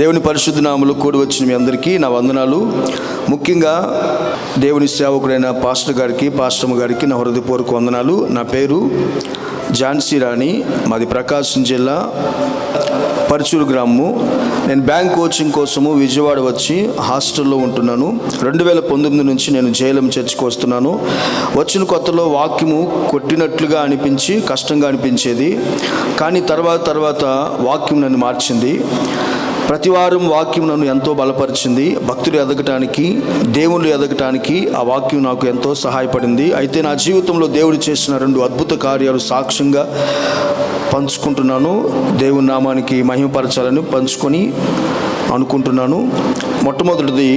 దేవుని పరిశుద్ధ నామలు కూడి వచ్చిన మీ అందరికీ నా వందనాలు. ముఖ్యంగా దేవుని సేవకుడైన పాస్టర్ గారికి పాస్టమ్ గారికి నా హృదయపూర్వక వందనాలు. నా పేరు ఝాన్సీ రాణి మాది ప్రకాశం జిల్లా పరచూరు గ్రామము. నేను బ్యాంక్ కోచింగ్ కోసము విజయవాడ వచ్చి హాస్టల్లో ఉంటున్నాను. రెండు వేల పంతొమ్మిది నుంచి నేను జైలం చర్చికి వస్తున్నాను. వచ్చిన కొత్తలో వాక్యము కొట్టినట్లుగా అనిపించి కష్టంగా అనిపించేది. కానీ తర్వాత తర్వాత వాక్యం నన్ను మార్చింది. ప్రతివారం వాక్యం నన్ను ఎంతో బలపరిచింది. భక్తులు ఎదగటానికి దేవుళ్ళు ఎదగటానికి ఆ వాక్యం నాకు ఎంతో సహాయపడింది. అయితే నా జీవితంలో దేవుడు చేసిన రెండు అద్భుత కార్యాలు సాక్ష్యంగా పంచుకుంటున్నాను. దేవుని నామానికి మహిమపరచాలని పంచుకొని అనుకుంటున్నాను. మొట్టమొదటిది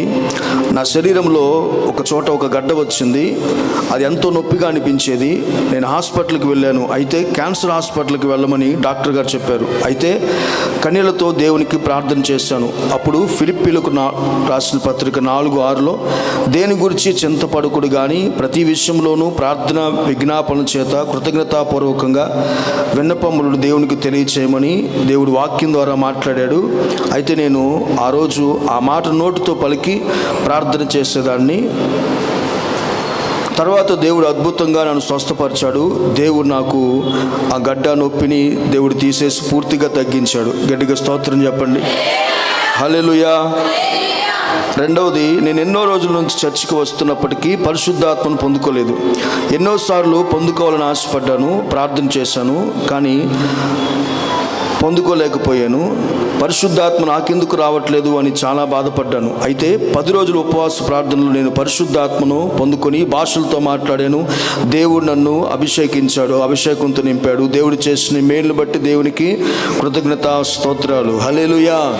నా శరీరంలో ఒక చోట ఒక గడ్డ వచ్చింది. అది ఎంతో నొప్పిగా అనిపించేది. నేను హాస్పిటల్కి వెళ్ళాను. అయితే క్యాన్సర్ హాస్పిటల్కి వెళ్ళమని డాక్టర్ గారు చెప్పారు. అయితే కన్యలతో దేవునికి ప్రార్థన చేశాను. అప్పుడు ఫిలిప్పీలకు నా రాసిన పత్రిక నాలుగు ఆరులో దేని గురించి చింతపడకుడు కానీ ప్రతి విషయంలోనూ ప్రార్థన విజ్ఞాపన చేత కృతజ్ఞతాపూర్వకంగా విన్నపములను దేవునికి తెలియచేయమని దేవుడు వాక్యం ద్వారా మాట్లాడాడు. అయితే నేను ఆ రోజు ఆ మాట నోటితో పలికి ప్రార్థన ప్రార్థన చేసేదాన్ని. తర్వాత దేవుడు అద్భుతంగా నన్ను స్వస్థపరిచాడు. దేవుడు నాకు ఆ గడ్డ నొప్పిని దేవుడు తీసేసి పూర్తిగా తగ్గించాడు. గట్టిగా స్తోత్రం చెప్పండి. హలెలుయా రెండవది నేను ఎన్నో రోజుల నుంచి చర్చికి వస్తున్నప్పటికీ పరిశుద్ధాత్మను పొందుకోలేదు. ఎన్నోసార్లు పొందుకోవాలని ఆశపడ్డాను ప్రార్థన చేశాను. కానీ పొందుకోలేకపోయాను. పరిశుద్ధాత్మ నాకెందుకు రావట్లేదు అని చాలా బాధపడ్డాను. అయితే పది రోజుల ఉపవాస ప్రార్థనలు నేను పరిశుద్ధాత్మను పొందుకొని భాషలతో మాట్లాడాను. దేవుడు నన్ను అభిషేకించాడు అభిషేకంతో నింపాడు. దేవుడు చేసిన మేలు బట్టి దేవునికి కృతజ్ఞత స్తోత్రాలు. హలేలుయా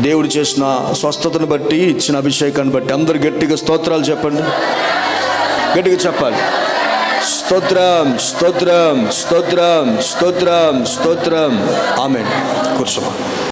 దేవుడు చేసిన స్వస్థతను బట్టి ఇచ్చిన అభిషేకాన్ని బట్టి అందరు గట్టిగా స్తోత్రాలు చెప్పండి. గట్టిగా చెప్పాలి. Стотрам, стотрам, стотрам, стотрам, стотрам. Амен. Куршова.